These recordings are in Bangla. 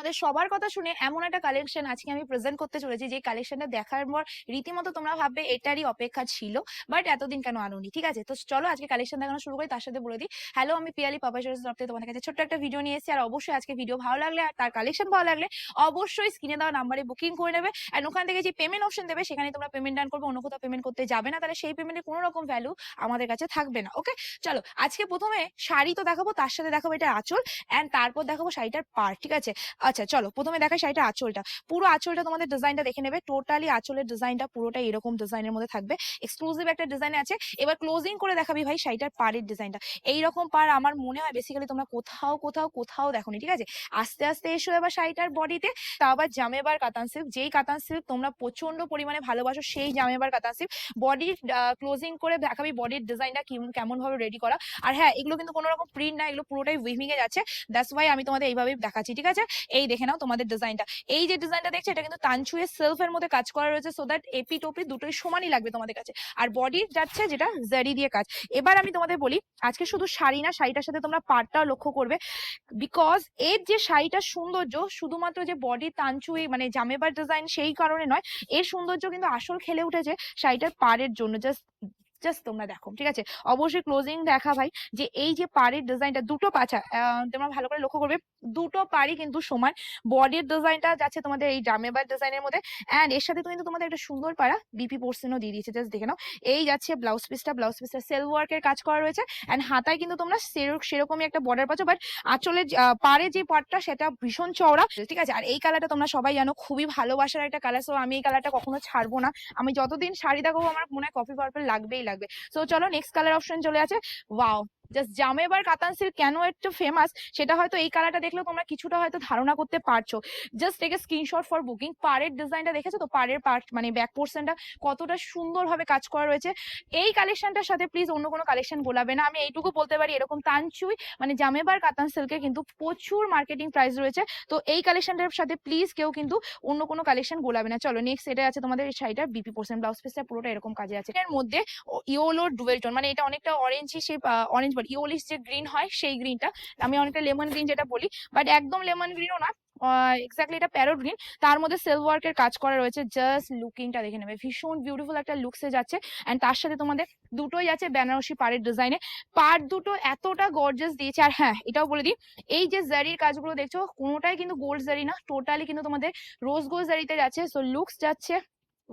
তোমাদের সবার কথা শুনে এমন একটা কালেকশন আজকে আমি প্রেজেন্ট করতে চলেছি যে কালেকশনটা দেখার পর রীতিমতো তোমরা ভাববে এটারই অপেক্ষা ছিল বাট এতদিন কেন আনোনি, ঠিক আছে? তো চলো আজকে কালেকশন দেখানো শুরু করি, তার সাথে বলে দিই হ্যালো আমি পিয়ালি পাপাশারের তরফ তোমাদের কাছে ছোট্ট একটা ভিডিও নিয়ে এসেছি, আর অবশ্যই আজকে ভিডিও ভালো লাগলে আর তার কালেকশন ভালো লাগলে অবশ্যই স্ক্রিনে দেওয়া নাম্বারে বুকিং করে নেবে আর ওখান থেকে যে পেমেন্ট অপশন দেবে সেখানে তোমরা পেমেন্ট ডান করবে, অন্য কোথাও পেমেন্ট করতে যাবে না, তাহলে সেই পেমেন্টের কোনো রকম ভ্যালু আমাদের কাছে থাকবে না ওকে চলো, আজকে প্রথমে শাড়ি তো দেখাবো, তার সাথে দেখাবো এটা আঁচল অ্যান্ড তারপর দেখাবো শাড়িটার পার ঠিক আছে? আচ্ছা চলো প্রথমে দেখা শাড়িটা আঁচলটা। পুরো আঁচলটা তোমাদের ডিজাইনটা দেখে নেবে। টোটালি আঁচলের ডিজাইনটা পুরোটা এরকম ডিজাইনের মধ্যে থাকবে। এক্সক্লুসিভ একটা ডিজাইন আছে। এবার ক্লোজিং করে দেখাবি ভাই শাড়িটার পাড়ের ডিজাইনটা এইরকম পার আমার মনে হয় বেসিক্যালি তোমরা কোথাও কোথাও কোথাও দেখোনি, ঠিক আছে? আস্তে আস্তে এসো এবার শাড়িটার বডিতে তা। আবার জামেবার কাতান সিল্ক যেই কাতান সিল্ক তোমরা প্রচণ্ড পরিমাণে ভালোবাসো সেই জামেবার কাতান সিল্ক বডির ক্লোজিং করে দেখাবি বডির ডিজাইনটা কেমন ভাবে রেডি করা। আর হ্যাঁ এগুলো কিন্তু কোনো রকম প্রিন্ট না, এগুলো পুরোটাই উইভিং এ যাচ্ছে। দ্যাটস ওয়াই আমি তোমাদের এইভাবেই দেখাচ্ছি, ঠিক আছে? এই দেখে নাও তোমাদের ডিজাইনটা এই যে ডিজাইনটা দেখছ, এটা কিন্তু তানচুয়ে সেলফের মধ্যে কাজ করা রয়েছে সো দ্যাট এপি টোপি দুটোই সমানই লাগবে তোমাদের কাছে। আর বডি যাচ্ছে যেটা জারি দিয়ে কাজ। এবার আমি তোমাদের বলি, আজকে শুধু শাড়ি না, শাড়িটার সাথে তোমরা পাটটাও লক্ষ্য করবে। বিকজ এর যে শাড়িটার সৌন্দর্য শুধুমাত্র যে বডি তানচুই মানে জামেবার ডিজাইন সেই কারণে নয়, এর সৌন্দর্য কিন্তু আসল খেলে উঠেছে শাড়িটার পাড়ের জন্য। জাস্ট জাস্ট তোমরা দেখো, ঠিক আছে? অবশ্যই ক্লোজিং দেখা ভাই, যে এই যে পাড়ির ডিজাইনটা দুটো পাছা তোমরা ভালো করে লক্ষ্য করবে, দুটো পাড়ি কিন্তু সমান। বডির ডিজাইনটা যাচ্ছে তোমাদের এই জামেবার ডিজাইনের মধ্যে অ্যান্ড এর সাথে কিন্তু তোমাদের একটা সুন্দর পাড়া বিপি পোর্সেনও দিয়ে দিয়েছে জাস্ট দেখে নাও। এই যাচ্ছে ব্লাউজ পিসটা ব্লাউজ পিসটা সেল ওয়ার্কের কাজ করা রয়েছে অ্যান্ড হাতায় কিন্তু তোমরা সেরকমই একটা বর্ডার পাচ্ছ বাট আঁচলের পাড়ে যে পার্টটা সেটা ভীষণ চওড়া, ঠিক আছে? আর এই কালারটা তোমরা সবাই জানো, খুবই ভালোবাসার একটা কালার সো আমি এই কালারটা কখনো ছাড়বো না। আমি যতদিন শাড়ি দেখাবো, আমার মনে হয় কফি পার্পল লাগবেই লাগবে। সো চলো নেক্সট কালার অপশন চলে আছে ওয়াও জাস্ট জামেবার কাতান সিল্ক কেন একটু ফেমাস সেটা হয়তো এই কালারটা দেখলেও তোমরা কিছুটা হয়তো ধারণা করতে পারছ। Just take screenshot for booking পাড়ের ডিজাইনটা দেখেছ তো? পাড়ের পার্ট মানে ব্যাক পোর্শনটা কতটা সুন্দরভাবে কাজ করা রয়েছে। এই কালেকশনটার সাথে প্লিজ অন্য কোনো কালেকশন গোলাবে না। আমি এইটুকু বলতে পারি, এরকম তানচুই মানে জামেবার কাতান সিল্কের কিন্তু প্রচুর মার্কেটিং প্রাইস রয়েছে। তো এই কালেকশনটার সাথে প্লিজ কেউ কিন্তু অন্য কোনো কালেকশন গোলাবে না। চলো নেক্সট এটা আছে তোমাদের, এই শাড়িটার বিপি পোর্শন ব্লাউজ পিসটা পুরোটা এরকম কাজে আছে। এর মধ্যে ইয়োলো ডুয়েল টোন মানে এটা অনেকটা অরেঞ্জই শেপ অরেঞ্জ বল ইওলিশ যে গ্রিন হয়, সেই গ্রিনটা আমি অনেকটা লেমন গ্রিন যেটা বলি বাট একদম লেমন গ্রিনও না এক্স্যাক্টলি এটা প্যারোট গ্রিন তার মধ্যে সেলফ ওয়ার্কের কাজ করা রয়েছে জাস্ট লুকিংটা দেখে নেবে। ভীষণ বিউটিফুল একটা লুকসে যাচ্ছে অ্যান্ড তার সাথে তোমাদের দুটোই আছে বেনারসি পাড়ের ডিজাইনে পার্ট দুটো এতটা গর্জাস দিয়েছে, আর হ্যাঁ এটাও বলে দিই, এই যে জারির কাজগুলো দেখছ, কোনোটাই কিন্তু গোল্ড জারি না টোটালি কিন্তু তোমাদের রোজ গোল্ড জারিতে যাচ্ছে। সো লুকস যাচ্ছে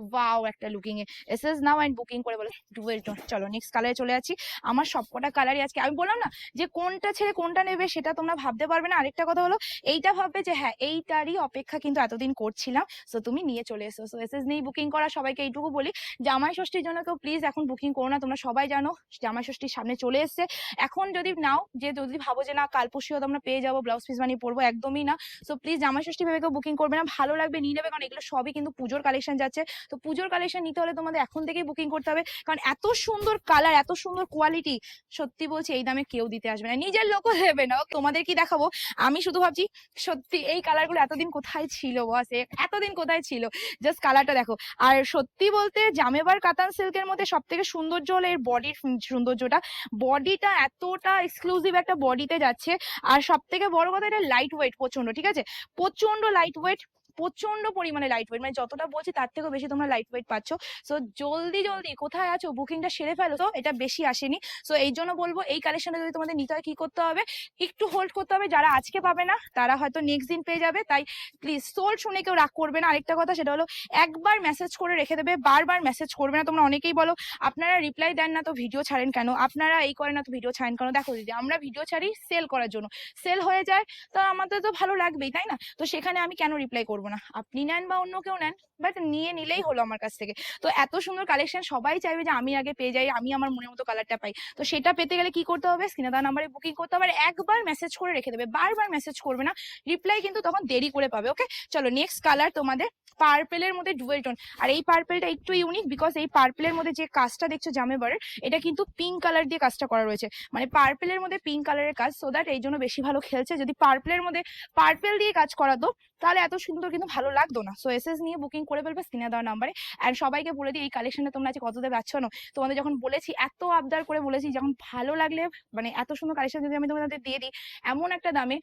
ওয়াও একটা looking A. S S now and booking করে বলে ডুয়েল টোন চলো নেক্সট কালারে চলে আছি আমার সবকটা কালারই আজকে, আমি বললাম না যে কোনটা ছেড়ে কোনটা নেবে সেটা তোমরা ভাবতে পারবে না। আরেকটা কথা হলো, এইটা ভাববে যে হ্যাঁ এইটারই অপেক্ষা কিন্তু এতদিন করছিলাম। সো তুমি নিয়ে চলে এসো। সো এস এস নেই বুকিং করা, সবাইকে এইটুকু বলি। জামাই ষষ্ঠীর জন্য কেউ প্লিজ এখন বুকিং করো না, তোমরা সবাই জানো, জামাই ষষ্ঠীর সামনে চলে এসছে। এখন যদি নাও, যে যদি ভাবো যে না কাল পরশুও তোমরা পেয়ে যাব ব্লাউজ পিস বানিয়ে পড়ব একদমই না। সো প্লিজ জামাই ষষ্ঠী ভেবে কেউ বুকিং করবে না। ভালো লাগবে নিয়ে নেবে কারণ এগুলো সবই কিন্তু পুজোর কালেকশন যাচ্ছে। তো পুজোর কালেকশন নিতে হলে তোমাদের এখন থেকেই বুকিং করতে হবে। কারণ এত সুন্দর কালার এত সুন্দর কোয়ালিটি সত্যি বলছি এই দামে কেউ দিতে আসবে না। নিজের লোকও দেবে না। তোমাদের কি দেখাবো? আমি শুধু ভাবছি, সত্যি এই কালারগুলো এতদিন কোথায় ছিল বস এতদিন কোথায় ছিল? জাস্ট কালারটা দেখো। আর সত্যি বলতে জামেবার কাতান সিল্কের মধ্যে সব থেকে সৌন্দর্য হলো এর বডির সৌন্দর্যটা। বডিটা এতটা এক্সক্লুসিভ একটা বডিতে যাচ্ছে। আর সব থেকে বড় কথা এটা লাইট ওয়েট প্রচণ্ড ঠিক আছে? প্রচণ্ড লাইট ওয়েট প্রচণ্ড পরিমাণে লাইট ওয়েট মানে যতটা বলছি তার থেকেও বেশি তোমরা লাইট ওয়েট পাচ্ছ। সো জলদি জলদি, কোথায় আছো? বুকিংটা সেরে ফেলো তো, এটা বেশি আসেনি। সো এই জন্য বলব, এই কালেকশনটা যদি তোমাদের নিতে হয়, কি করতে হবে? একটু হোল্ড করতে হবে, যারা আজকে পাবে না, তারা হয়তো নেক্সট দিন পেয়ে যাবে। তাই প্লিজ সোল শুনে কেউ রাগ করবে না। আরেকটা কথা, সেটা হলো, একবার মেসেজ করে রেখে দেবে, বারবার মেসেজ করবে না। তোমরা অনেকেই বলো, আপনারা রিপ্লাই দেন না তো ভিডিও ছাড়েন কেন? আপনারা এই করেন না তো ভিডিও ছাড়েন কেন? দেখো দিদি, আমরা ভিডিও ছাড়ি সেল করার জন্য। সেল হয়ে যায়, তো আমাদের তো ভালো লাগবেই, তাই না? তো সেখানে আমি কেন রিপ্লাই করব না। আপনি নেন বা অন্য কেউ নেন বাট নিয়ে নিলেই হলো আমার কাছ থেকে। তো এত সুন্দর কালেকশন সবাই চাইবে যে আমি আগে পেয়ে যাই, আমি আমার মনের মতো কালারটা পাই। তো সেটা পেতে গেলে কি করতে হবে? স্ক্রিনে নাম্বারে বুকিং করতে হবে একবার মেসেজ করে রেখে দেবে। বারবার মেসেজ করবে না। রিপ্লাই কিন্তু তখন দেরি করে পাবে ওকে চলো নেক্সট কালার তোমাদের পার্পেলের মধ্যে ডুয়েল টোন আর এই পার্পেলটা একটু ইউনিক বিকজ এই পার্পেলের মধ্যে যে কাজটা দেখছ জামেবারের এটা কিন্তু পিঙ্ক কালার দিয়ে কাজটা করা রয়েছে। মানে পার্পেলের মধ্যে পিঙ্ক কালারের কাজ সো দ্যাট এই জন্য বেশি ভালো খেলছে। যদি পার্পেলের মধ্যে পার্পেল দিয়ে কাজ করাতো, তাহলে এত সুন্দর কিন্তু ভালো লাগতো না। সো এসএস নিয়ে বুকিং করে ফেলবে স্ক্রিনে দেওয়ার নাম্বারে অ্যান্ড সবাইকে বলে দিই, এই কালেকশনে তোমরা আজকে কত দেবে পাচ্ছ না? তোমাদের যখন বলেছি, এত আবদার করে বলেছি, যখন ভালো লাগলে মানে এত সুন্দর কালেকশন যদি আমি তোমাদের দিয়ে দিই, এমন একটা দামে,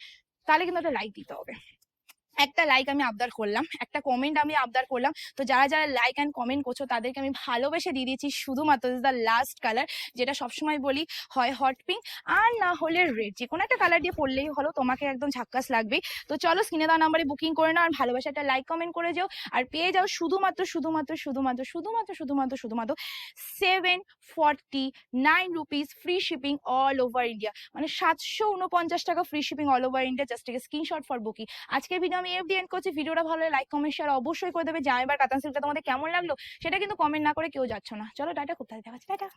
তাহলে কিন্তু একটা লাইক দিতে হবে। একটা লাইক আমি আবদার করলাম, একটা কমেন্ট আমি আবদার করলাম। তো যারা যারা লাইক অ্যান্ড কমেন্ট করছ, তাদেরকে আমি ভালোবেসে দিয়ে দিয়েছি শুধুমাত্র দ্য লাস্ট কালার যেটা সবসময় বলি, হয় হট পিঙ্ক আর না হলে রেড যে কোনো একটা কালার দিয়ে পড়লেই হলো, তোমাকে একদম ঝাক্কাস লাগবে তো চলো স্ক্রিনে দেওয়া নাম্বারে বুকিং করে নাও, আর ভালোবাসা একটা লাইক কমেন্ট করে যাও। আর পেয়ে যাও শুধুমাত্র শুধুমাত্র শুধুমাত্র শুধুমাত্র শুধুমাত্র শুধুমাত্র seven forty nine rupees free shipping all over India মানে সাতশো উনপঞ্চাশ টাকা free shipping all over India just screenshot for booking আজকের ভিডিও আমি এফ এন্ড করছি, ভিডিওটা ভালো লাইক কমেন্ট শেয়ার অবশ্যই করে দেবে। জামাইবার এবার কাতান সিল্কটা তোমাদের কেমন লাগল, সেটা কিন্তু কমেন্ট না করে কেউ যাচ্ছ না। চলো, টাটা তাড়াতাড়ি দেখাচ্ছি টাটা।